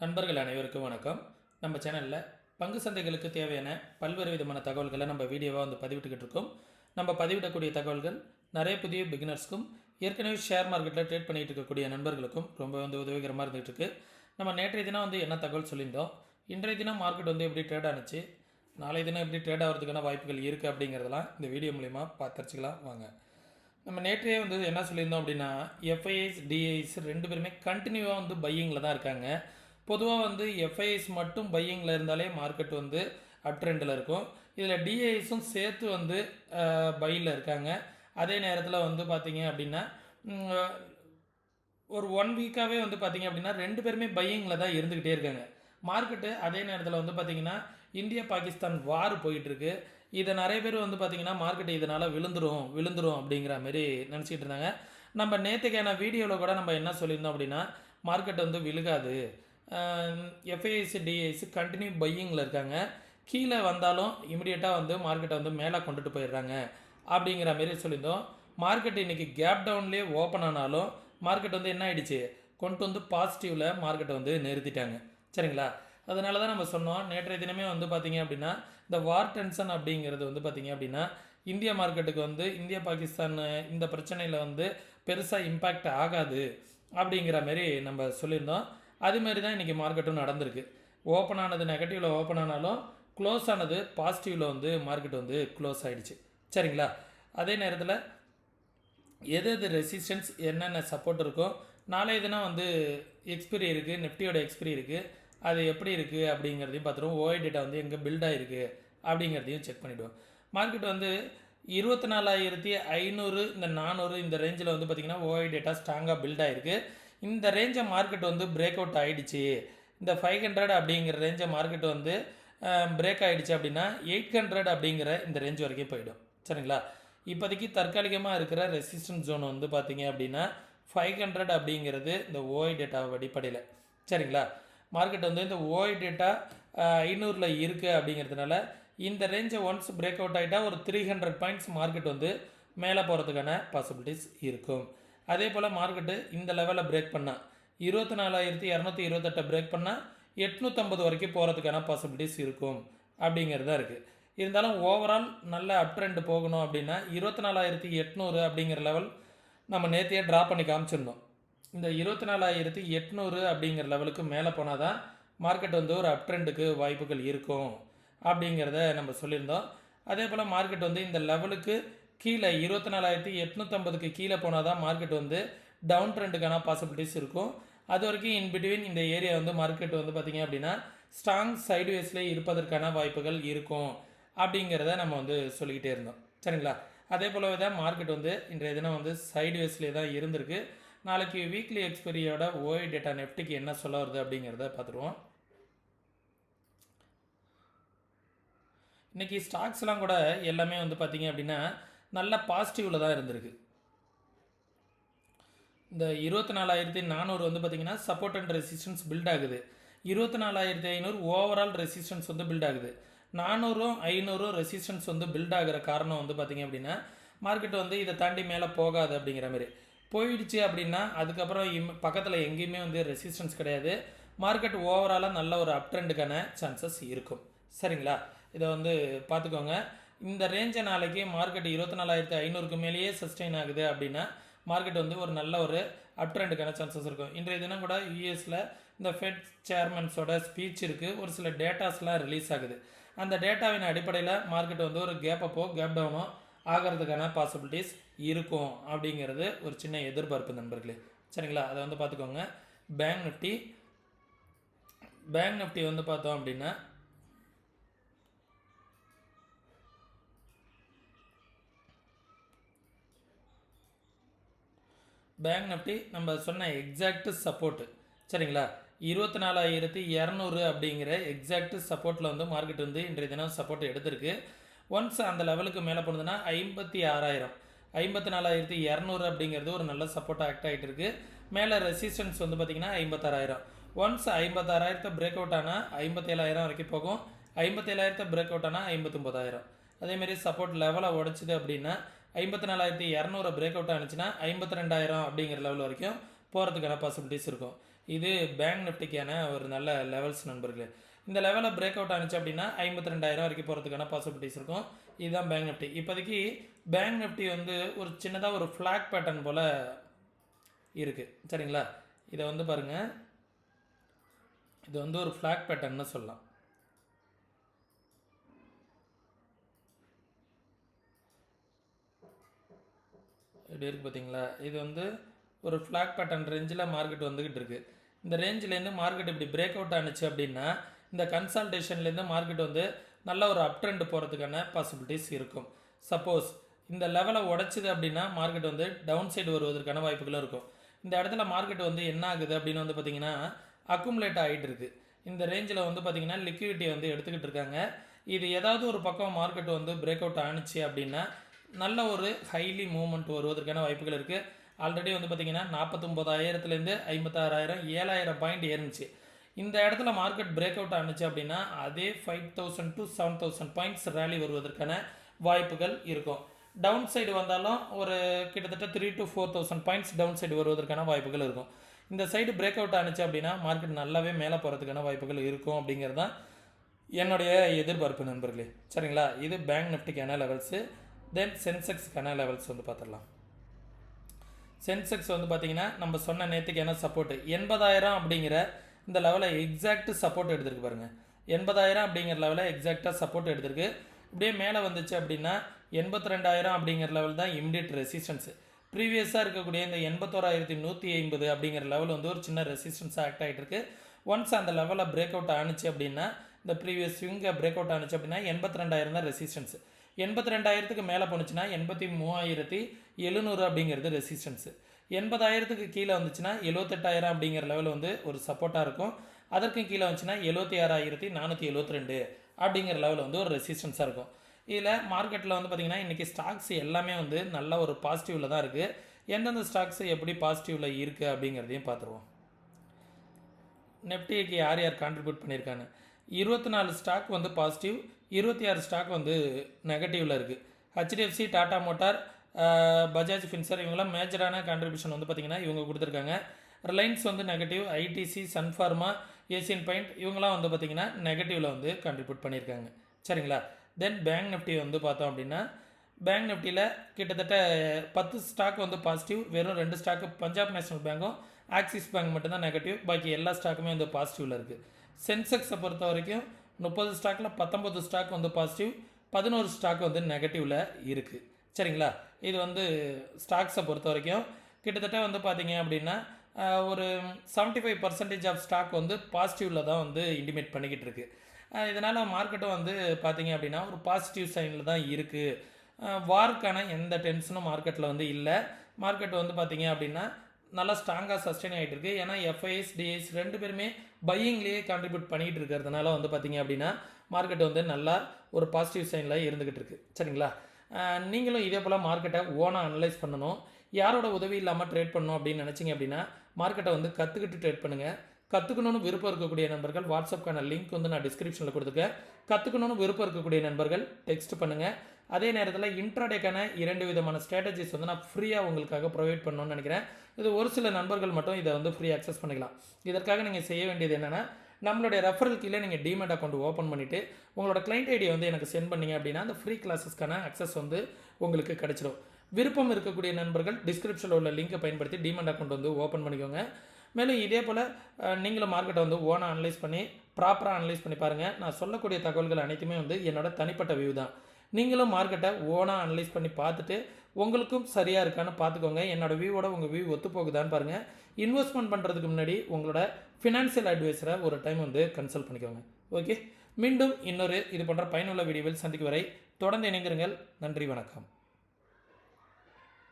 நண்பர்கள் அனைவருக்கும் வணக்கம். நம்ம சேனலில் பங்கு சந்தைகளுக்கு தேவையான பல்வேறு விதமான தகவல்களை நம்ம வீடியோவாக வந்து பதிவிட்டுக்கிட்டு இருக்கோம். நம்ம பதிவிடக்கூடிய தகவல்கள் நிறைய புதிய பிகினர்ஸ்க்கும் ஏற்கனவே ஷேர் மார்க்கெட்டில் ட்ரேட் பண்ணிகிட்டு இருக்கக்கூடிய நண்பர்களுக்கும் ரொம்ப வந்து உதவிகரமாக இருந்துகிட்டு இருக்கு. நம்ம நேற்றைய தினம் வந்து என்ன தகவல் சொல்லியிருந்தோம்? இன்றைய தினம் மார்க்கெட் வந்து எப்படி ட்ரேட் ஆனிச்சு? நாளைய தினம் எப்படி ட்ரேட் ஆகிறதுக்கான வாய்ப்புகள் இருக்குது அப்படிங்கிறதெல்லாம் இந்த வீடியோ மூலிமா பார்த்துருச்சுக்கலாம் வாங்க. நம்ம நேற்றையே வந்து என்ன சொல்லியிருந்தோம் அப்படின்னா எஃப்ஐஎஸ் டிஐஎஸ் ரெண்டு பேருமே கண்டினியூவாக வந்து பையிங்கில் தான் இருக்காங்க. பொதுவாக வந்து எஃப்ஐஎஸ் மட்டும் பையிங்கில் இருந்தாலே மார்க்கெட் வந்து அட்ரெண்டில் இருக்கும். இதில் டிஐஎஸும் சேர்த்து வந்து பையில் இருக்காங்க. அதே நேரத்தில் வந்து பார்த்திங்க அப்படின்னா ஒரு ஒன் வீக்காகவே வந்து பார்த்திங்க அப்படின்னா ரெண்டு பேருமே பையிங்கில் தான் இருந்துக்கிட்டே இருக்காங்க. மார்க்கெட்டு அதே நேரத்தில் வந்து பார்த்திங்கன்னா இந்தியா பாகிஸ்தான் வார் போயிட்டுருக்கு. இதை நிறைய பேர் வந்து பார்த்திங்கன்னா மார்க்கெட் இதனால் விழுந்துரும் விழுந்துரும் அப்படிங்கிற மாதிரி நினச்சிக்கிட்டு இருந்தாங்க. நம்ம நேற்றுக்கான வீடியோவில் கூட நம்ம என்ன சொல்லியிருந்தோம் அப்படின்னா மார்க்கெட் வந்து விழுகாது. எஃப்ஐஎஸ் டிஐஎஸ் கண்டினியூ பையிங்கில் இருக்காங்க. கீழே வந்தாலும் இமிடியேட்டாக வந்து மார்க்கெட்டை வந்து மேலே கொண்டுட்டு போயிடுறாங்க. அப்படிங்கிற மாரி சொல்லியிருந்தோம். மார்க்கெட் இன்னைக்கு கேப் டவுன்லேயே ஓப்பன் ஆனாலும் மார்க்கெட் வந்து என்ன ஆகிடுச்சு கொண்டு வந்து பாசிட்டிவில் மார்க்கெட்டை வந்து நிறுத்திட்டாங்க. சரிங்களா? அதனால தான் நம்ம சொன்னோம். நேற்றைய தினமே வந்து பார்த்தீங்க அப்படின்னா இந்த வார் டென்ஷன் அப்படிங்கிறது வந்து பார்த்தீங்க அப்படின்னா இந்திய மார்க்கெட்டுக்கு வந்து இந்தியா பாகிஸ்தான் இந்த பிரச்சனையில் வந்து பெருசாக இம்பேக்ட் ஆகாது அப்படிங்கிற மாரி நம்ம சொல்லியிருந்தோம். அதுமாரி தான் இன்றைக்கி மார்க்கெட்டும் நடந்திருக்கு. ஓப்பன் ஆனது நெகட்டிவில் ஓப்பன் ஆனாலும் க்ளோஸ் ஆனது பாசிட்டிவில் வந்து மார்க்கெட் வந்து க்ளோஸ் ஆகிடுச்சு சரிங்களா? அதே நேரத்தில் எது எது ரெசிஸ்டன்ஸ் என்னென்ன சப்போர்ட் இருக்கோ நாளைய தினம் வந்து எக்ஸ்பிரி இருக்குது நிஃப்டியோட எக்ஸ்பிரி இருக்குது அது எப்படி இருக்குது அப்படிங்கிறதையும் பார்த்துருவோம். ஓஐ டேட்டா வந்து எங்கே பில்ட் ஆகிருக்கு அப்படிங்கிறதையும் செக் பண்ணிவிடுவோம் மார்க்கெட் வந்து இருபத்தி நாலாயிரத்தி ஐநூறு இந்த நானூறு இந்த ரேஞ்சில் வந்து பார்த்திங்கன்னா ஓஐ டேட்டா ஸ்ட்ராங்காக பில்ட் ஆகிருக்கு இந்த ரேஞ்சை மார்க்கெட் வந்து பிரேக் அவுட் ஆகிடுச்சு இந்த ஃபைவ் ஹண்ட்ரட் அப்படிங்கிற ரேஞ்சை மார்க்கெட் வந்து பிரேக் ஆகிடுச்சு அப்படின்னா எயிட் ஹண்ட்ரட் அப்படிங்கிற இந்த ரேஞ்ச் வரைக்கும் போயிடும். சரிங்களா? இப்போதைக்கு தற்காலிகமாக இருக்கிற ரெசிஸ்டன்ஸ் ஜோன் வந்து பார்த்தீங்க அப்படின்னா ஃபைவ் ஹண்ட்ரட் அப்படிங்கிறது இந்த ஓஐ டேட்டா அடிப்படையில். சரிங்களா? மார்க்கெட் வந்து இந்த ஓஐ டேட்டா ஐநூறில் இருக்குது அப்படிங்கிறதுனால இந்த ரேஞ்சை ஒன்ஸ் பிரேக் அவுட் ஆகிட்டால் ஒரு த்ரீ ஹண்ட்ரட் பாயிண்ட்ஸ் மார்க்கெட் வந்து மேலே போகிறதுக்கான பாசிபிலிட்டிஸ் இருக்கும். அதே போல் மார்க்கெட்டு இந்த லெவலில் பிரேக் பண்ணால் இருபத்தி நாலாயிரத்தி இரநூத்தி இருபத்தெட்டை பிரேக் பண்ணால் எட்நூற்றம்பது வரைக்கும் போகிறதுக்கான பாசிபிலிட்டிஸ் இருக்கும். அப்படிங்கிறது தான் இருக்குது இருந்தாலும் ஓவரால் நல்ல அப் ட்ரெண்ட் போகணும் அப்படின்னா இருபத்தி நாலாயிரத்தி எட்நூறு அப்படிங்கிற லெவல் நம்ம நேற்றையே ட்ரா பண்ணி காமிச்சிருந்தோம் இந்த இருபத்தி நாலாயிரத்தி எட்நூறு அப்படிங்கிற லெவலுக்கு மேலே போனால் தான் மார்க்கெட் வந்து ஒரு அப் ட்ரெண்டுக்கு வாய்ப்புகள் இருக்கும். அப்படிங்கிறத நம்ம சொல்லியிருந்தோம். அதே போல் மார்க்கெட் வந்து இந்த லெவலுக்கு கீழே இருபத்தி நாலாயிரத்தி எட்நூற்றம்பதுக்கு கீழே போனால் தான் மார்க்கெட் வந்து டவுன் ட்ரெண்டுக்கான பாசிபிலிட்டிஸ் இருக்கும். அது வரைக்கும் இன் பிட்வீன் இந்த ஏரியா வந்து மார்க்கெட் வந்து பார்த்திங்க அப்படின்னா ஸ்ட்ராங் சைடுவேஸ்லேயே இருப்பதற்கான வாய்ப்புகள் இருக்கும் அப்படிங்கிறத நம்ம வந்து சொல்லிக்கிட்டே இருந்தோம். சரிங்களா? அதே போலவே தான் மார்க்கெட் வந்து இன்றைய தினம் வந்து சைடுவேஸ்லேயே தான் இருந்திருக்கு. நாளைக்கு வீக்லி எக்ஸ்பெரியோட ஓய் டேட்டா நெஃப்டிக்கு என்ன சொல்ல வருது அப்படிங்கிறத பார்த்துருவோம். இன்றைக்கி ஸ்டாக்ஸ்லாம் கூட எல்லாமே வந்து பார்த்திங்க அப்படின்னா நல்ல பாசிட்டிவில் தான் இருந்திருக்கு. இந்த இருபத்தி நாலாயிரத்தி நானூறு வந்து பார்த்திங்கன்னா சப்போர்ட் அண்ட் ரெசிஸ்டன்ஸ் பில்ட் ஆகுது. இருபத்தி நாலாயிரத்தி ஐநூறு ஓவரால் ரெசிஸ்டன்ஸ் வந்து பில்ட் ஆகுது. நானூறும் ஐநூறும் ரெசிஸ்டன்ஸ் வந்து பில்ட் ஆகிற காரணம் வந்து பார்த்திங்க அப்படின்னா மார்க்கெட் வந்து இதை தாண்டி மேலே போகாது அப்படிங்கிற மாதிரி. போயிடுச்சு அப்படின்னா அதுக்கப்புறம் இம் பக்கத்தில் எங்கேயுமே வந்து ரெசிஸ்டன்ஸ் கிடையாது. மார்க்கெட் ஓவராலாக நல்ல ஒரு அப் ட்ரெண்டுக்கான சான்சஸ் இருக்கும். சரிங்களா? இதை வந்து பார்த்துக்கோங்க. இந்த ரேஞ்சை நாளைக்கு மார்க்கெட் இருபத்தி நாலாயிரத்தி ஐநூறுக்கு மேலேயே சஸ்டெயின் ஆகுது அப்படின்னா மார்க்கெட் வந்து ஒரு நல்ல ஒரு அப் ட்ரெண்டுக்கான சான்சஸ் இருக்கும். இன்றைய தினம் கூட யூஎஸில் இந்த ஃபெட் சேர்மன்ஸோட ஸ்பீச் இருக்குது ஒரு சில டேட்டாஸ்லாம் ரிலீஸ் ஆகுது. அந்த டேட்டாவின் அடிப்படையில் மார்க்கெட் வந்து ஒரு கேப் அப்போ கேப் டவுனோ ஆகிறதுக்கான பாசிபிலிட்டிஸ் இருக்கும் அப்படிங்கிறது ஒரு சின்ன எதிர்பார்ப்பு நண்பர்களே. சரிங்களா? அதை வந்து பார்த்துக்கோங்க. பேங்க் நிஃப்டி பேங்க் நிஃப்டி வந்து பார்த்தோம் அப்படின்னா பேங்க் நிஃப்டி நம்ம சொன்ன எக்ஸாக்ட் சப்போர்ட்டு சரிங்களா? இருபத்தி நாலாயிரத்தி இரநூறு அப்படிங்கிற எக்ஸாக்ட் சப்போர்ட்டில் வந்து மார்க்கெட் வந்து இன்றைய தினம் சப்போர்ட் எடுத்திருக்கு. ஒன்ஸ் அந்த லெவலுக்கு மேலே போனதுன்னா ஐம்பத்தி ஆறாயிரம். ஐம்பத்தி நாலாயிரத்தி இரநூறு அப்படிங்கிறது ஒரு நல்ல சப்போர்ட்டாக ஆக்ட் ஆகிட்டு இருக்கு மேலே ரெசிஸ்டன்ஸ் வந்து பார்த்திங்கன்னா ஐம்பத்தாறாயிரம். ஒன்ஸ் ஐம்பத்தாறாயிரத்தை பிரேக் அவுட் ஆனால் ஐம்பத்தேழாயிரம் வரைக்கும் போகும். ஐம்பத்தேழாயிரத்தை பிரேக் அவுட் ஆனால் ஐம்பத்தொம்போதாயிரம். அதேமாரி சப்போர்ட் லெவலை உடச்சிது அப்படின்னா ஐம்பத்தி நாலாயிரத்தி இரநூறு பிரேக் அவுட் ஆனிச்சுன்னா ஐம்பத்தி ரெண்டாயிரம் அப்படிங்கிற லெவல் வரைக்கும் போகிறதுக்கான பாசிபிலிட்டிஸ் இருக்கும். இது பேங்க் நிஃப்டிக்கான ஒரு நல்ல லெவல்ஸ் நண்பர்களே. இந்த லெவலில் பிரேக் அவுட் ஆனிச்சு அப்படின்னா ஐம்பத்தி ரெண்டாயிரம் வரைக்கும் போகிறதுக்கான பாசிபிலிட்டிஸ் இருக்கும். இதுதான் பேங்க் நிஃப்டி இப்போதைக்கு பேங்க் நிஃப்டி வந்து ஒரு சின்னதாக ஒரு ஃப்ளாக் பேட்டர்ன் போல் இருக்குது சரிங்களா? இதை வந்து பாருங்கள் இது வந்து ஒரு ஃப்ளாக் பேட்டர்ன்னு சொல்லலாம். இப்படி இருக்குது பார்த்தீங்களா? இது வந்து ஒரு ஃப்ளாக் பேட்டர்ன் ரேஞ்சில் மார்க்கெட் வந்துக்கிட்டு இருக்குது இந்த ரேஞ்சிலேருந்து மார்க்கெட் இப்படி பிரேக் அவுட் ஆனிச்சு அப்படின்னா இந்த கன்சல்டேஷன்லேருந்து மார்க்கெட் வந்து நல்ல ஒரு அப் ட்ரெண்ட் போகிறதுக்கான பாசிபிலிட்டிஸ் இருக்கும். சப்போஸ் இந்த லெவலை உடைச்சிது அப்படின்னா மார்க்கெட் வந்து டவுன் சைடு வருவதற்கான வாய்ப்புகளும் இருக்கும். இந்த இடத்துல மார்க்கெட் வந்து என்ன ஆகுது அப்படின்னு வந்து பார்த்திங்கன்னா அக்குமுலேட் ஆகிட்டு இருக்குது இந்த ரேஞ்சில் வந்து பார்த்தீங்கன்னா லிக்விடிட்டி வந்து எடுத்துக்கிட்டு இருக்காங்க. இது ஏதாவது ஒரு பக்கம் மார்க்கெட் வந்து பிரேக் அவுட் ஆனிச்சு அப்படின்னா நல்ல ஒரு ஹைலி மூமெண்ட் வருவதற்கான வாய்ப்புகள் இருக்குது ஆல்ரெடி வந்து பார்த்தீங்கன்னா நாற்பத்தொம்போதாயிரத்துலேருந்து ஐம்பத்தாறாயிரம் ஏழாயிரம் பாயிண்ட் ஏறிச்சு இந்த இடத்துல மார்க்கெட் பிரேக் அவுட் ஆனிச்சு அப்படின்னா அதே five thousand to seven thousand points rally வருவதற்கான வாய்ப்புகள் இருக்கும். டவுன் சைடு வந்தாலும் ஒரு கிட்டத்தட்ட three to four thousand points down side வருவதற்கான வாய்ப்புகள் இருக்கும். இந்த சைடு பிரேக் அவுட் ஆனிச்சு அப்படின்னா மார்க்கெட் நல்லாவே மேலே போகிறதுக்கான வாய்ப்புகள் இருக்கும் அப்படிங்கிறது தான் என்னுடைய எதிர்பார்ப்பு நண்பர்களே. சரிங்களா? இது பேங்க் நிஃப்டிக்கான லெவல்ஸு தென் சென்செக்ஸ்க்கான லெவல்ஸ் வந்து பார்த்துடலாம். சென்செக்ஸ் வந்து பார்த்தீங்கன்னா நம்ம சொன்ன நேற்றுக்கு என்ன சப்போர்ட்டு எண்பதாயிரம் அப்படிங்கிற இந்த லெவலில் எக்ஸாக்ட் சப்போர்ட் எடுத்திருக்கு பாருங்கள் எண்பதாயிரம் அப்படிங்கிற லெவலில் எக்ஸாக்டாக சப்போர்ட் எடுத்திருக்கு. இப்படியே மேலே வந்துச்சு அப்படின்னா எண்பத்தி ரெண்டாயிரம் அப்படிங்கிற லெவல் தான் இம்மிடியட் ரெசிஸ்டன்ஸு ப்ரீவியஸாக இருக்கக்கூடிய இந்த எண்பத்தோராயிரத்தி நூற்றி ஐம்பது அப்படிங்கிற லெவல் வந்து ஒரு சின்ன ரெசிஸ்டன்ஸாக ஆக்ட் ஆகிட்டு இருக்கு ஒன்ஸ் அந்த லெவலில் பிரேக் அவுட் ஆணுச்சு அப்படின்னா இந்த ப்ரீவியஸ் ஸ்விங்கை பிரேக் அவுட் ஆணுச்சு அப்படின்னா எண்பத்தி ரெண்டாயிரம் தான் ரெசிஸ்டன்ஸ் எண்பத்தி ரெண்டாயிரத்துக்கு மேலே போணுச்சுன்னா எண்பத்தி மூவாயிரத்தி எழுநூறு அப்படிங்கிறது ரெசிஸ்டன்ஸு எண்பதாயிரத்துக்கு கீழே வந்துச்சுன்னா எழுவத்தெட்டாயிரம் அப்படிங்கிற லெவல் வந்து ஒரு சப்போர்ட்டாக இருக்கும். அதற்கும் கீழே வந்துச்சுன்னா எழுபத்தி ஆறாயிரத்தி நானூற்றி எழுபத்தி ரெண்டு அப்படிங்கிற லெவல் வந்து ஒரு ரெசிஸ்டன்ஸாக இருக்கும். இதில் மார்க்கெட்டில் வந்து பார்த்திங்கன்னா இன்றைக்கி ஸ்டாக்ஸ் எல்லாமே வந்து நல்ல ஒரு பாசிட்டிவில் தான் இருக்குது எந்தெந்த ஸ்டாக்ஸ் எப்படி பாசிட்டிவில் இருக்குது அப்படிங்கிறதையும் பார்த்துருவோம் நெப்டிக்கு யார் யார் கான்ட்ரிபியூட் பண்ணியிருக்காங்க இருபத்தி நாலு ஸ்டாக் வந்து பாசிட்டிவ் இருபத்தி ஆறு ஸ்டாக் வந்து நெகட்டிவில் இருக்குது HDFC Tata motor Bajaj finserv இவங்களாம் மேஜரான கான்ட்ரிபியூஷன் வந்து பார்த்திங்கன்னா இவங்க கொடுத்துருக்காங்க. ரிலையன்ஸ் வந்து negative ITC Sun Pharma Asian paint இவங்களாம் வந்து பார்த்திங்கன்னா நெகட்டிவில் வந்து கான்ட்ரிபியூட் பண்ணியிருக்காங்க சரிங்களா? தென் பேங்க் நிஃப்டி வந்து பார்த்தோம் அப்படின்னா பேங்க் நிஃப்டியில் கிட்டத்தட்ட பத்து ஸ்டாக் வந்து பாசிட்டிவ் வெறும் ரெண்டு ஸ்டாக்கு பஞ்சாப் நேஷனல் பேங்க்கும் ஆக்சிஸ் பேங்க் மட்டும்தான் நெகட்டிவ் பாக்கி எல்லா ஸ்டாக்குமே வந்து பாசிட்டிவில் இருக்குது சென்செக்ஸை பொறுத்த வரைக்கும் முப்பது ஸ்டாக்கில் பத்தொம்பது ஸ்டாக் வந்து பாசிட்டிவ் பதினோரு ஸ்டாக் வந்து நெகட்டிவில் இருக்குது சரிங்களா? இது வந்து ஸ்டாக்ஸை பொறுத்த வரைக்கும் கிட்டத்தட்ட வந்து பார்த்தீங்க அப்படின்னா ஒரு seventy five percentage of stock வந்து பாசிட்டிவில் தான் வந்து இன்டிமேட் பண்ணிக்கிட்டு இருக்குது இதனால் மார்க்கெட்டும் வந்து பார்த்தீங்க அப்படின்னா ஒரு பாசிட்டிவ் சைனில் தான் இருக்குது வார்க்கான எந்த டென்ஷனும் மார்க்கெட்டில் வந்து இல்லை. மார்க்கெட் வந்து பார்த்தீங்க அப்படின்னா நல்லா ஸ்ட்ராங்காக சஸ்டெயின் ஆகிட்டு இருக்கு ஏன்னா எஃப்ஐஎஸ் டிஎஸ் ரெண்டு பேருமே பையிங்லேயே கான்ட்ரிபியூட் பண்ணிகிட்டு இருக்கிறதுனால வந்து பார்த்தீங்க அப்படின்னா மார்க்கெட் வந்து நல்லா ஒரு பாசிட்டிவ் சைனில் இருந்துக்கிட்டு இருக்கு. சரிங்களா? நீங்களும் இதே போல் மார்க்கெட்டை ஓனாக அனலைஸ் பண்ணணும். யாரோட உதவி இல்லாமல் ட்ரேட் பண்ணணும் அப்படின்னு நினச்சிங்க அப்படின்னா மார்க்கெட்டை வந்து கற்றுக்கிட்டு ட்ரேட் பண்ணுங்கள் கற்றுக்கணும்னு விருப்பம் இருக்கக்கூடிய நண்பர்கள் வாட்ஸ்அப்க்கான லிங்க் வந்து நான் டிஸ்கிரிப்ஷனில் கொடுத்துருக்கேன். கற்றுக்கணும்னு விருப்பம் இருக்கக்கூடிய நண்பர்கள் டெக்ஸ்ட் பண்ணுங்கள் அதே நேரத்தில் இன்ட்ராடேக்கான இரண்டு விதமான ஸ்ட்ராட்டஜிஸ் வந்து நான் ஃப்ரீயாக உங்களுக்காக ப்ரொவைட் பண்ணணும்னு நினைக்கிறேன். இது ஒரு சில நண்பர்கள் மட்டும் இதை வந்து ஃப்ரீ அக்சஸ் பண்ணிக்கலாம். இதற்காக நீங்கள் செய்ய வேண்டியது என்னென்னா நம்மளுடைய ரெஃபரல் கீழே நீங்கள் டிமெட் அக்கௌண்ட் ஓப்பன் பண்ணிவிட்டு உங்களோட கிளைண்ட் ஐடியை வந்து எனக்கு சென்ட் பண்ணீங்க அப்படின்னா அந்த ஃப்ரீ கிளாஸஸ்க்கான அக்சஸ் வந்து உங்களுக்கு கிடைச்சிடும் விருப்பம் இருக்கக்கூடிய நண்பர்கள் டிஸ்கிரிப்ஷனில் உள்ள லிங்கை பயன்படுத்தி டிமெண்ட் அக்கௌண்ட் வந்து ஓப்பன் பண்ணிக்கோங்க. மேலும் இதே போல் நீங்களும் மார்க்கெட்டை வந்து ஓனாக அனலைஸ் பண்ணி ப்ராப்பராக அனலைஸ் பண்ணி பாருங்கள் நான் சொல்லக்கூடிய தகவல்கள் அனைத்துமே வந்து என்னோட தனிப்பட்ட வியூ தான். நீங்களும் மார்க்கெட்டை ஓனாக அனலைஸ் பண்ணி பார்த்துட்டு உங்களுக்கும் சரியாக இருக்கான்னு பார்த்துக்கோங்க. என்னோடய வியூவோட உங்கள் வியூ ஒத்து போகுதான்னு பாருங்கள் இன்வெஸ்ட்மெண்ட் பண்ணுறதுக்கு முன்னாடி உங்களோட ஃபினான்ஷியல் அட்வைஸரை ஒரு டைம் வந்து கன்சல்ட் பண்ணிக்கோங்க. ஓகே மீண்டும் இன்னொரு இது போன்ற பயனுள்ள வீடியோவில் சந்திக்கும் வரை தொடர்ந்து இணைந்திருங்கள். நன்றி வணக்கம்.